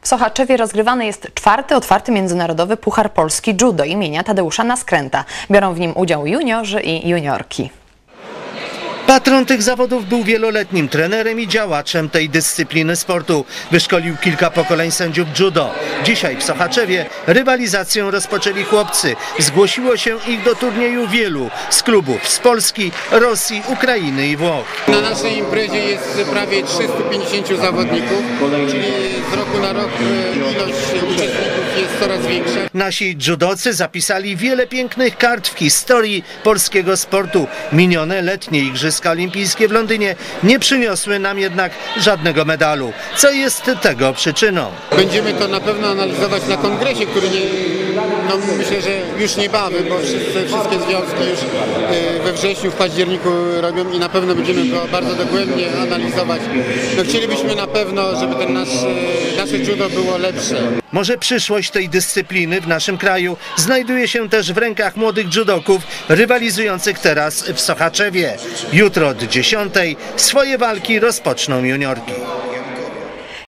W Sochaczewie rozgrywany jest czwarty otwarty międzynarodowy Puchar Polski Judo imienia Tadeusza Naskręta. Biorą w nim udział juniorzy i juniorki. Patron tych zawodów był wieloletnim trenerem i działaczem tej dyscypliny sportu. Wyszkolił kilka pokoleń sędziów judo. Dzisiaj w Sochaczewie rywalizację rozpoczęli chłopcy. Zgłosiło się ich do turnieju wielu z klubów z Polski, Rosji, Ukrainy i Włoch. Na naszej imprezie jest prawie 350 zawodników, czyli z roku na rok ilość uczestników jest coraz większa. Nasi judocy zapisali wiele pięknych kart w historii polskiego sportu. Minione letnie Igrzyska Olimpijskie w Londynie nie przyniosły nam jednak żadnego medalu. Co jest tego przyczyną? Będziemy to na pewno analizować na kongresie, który nie, no myślę, że już niebawem, bo wszyscy, wszystkie związki już e, we wrześniu, w październiku robią i na pewno będziemy go bardzo dogłębnie analizować. No chcielibyśmy na pewno, żeby ten nasz, e, nasze judo było lepsze. Może przyszłość tej dyscypliny w naszym kraju znajduje się też w rękach młodych judoków rywalizujących teraz w Sochaczewie. Jutro od 10 swoje walki rozpoczną juniorki.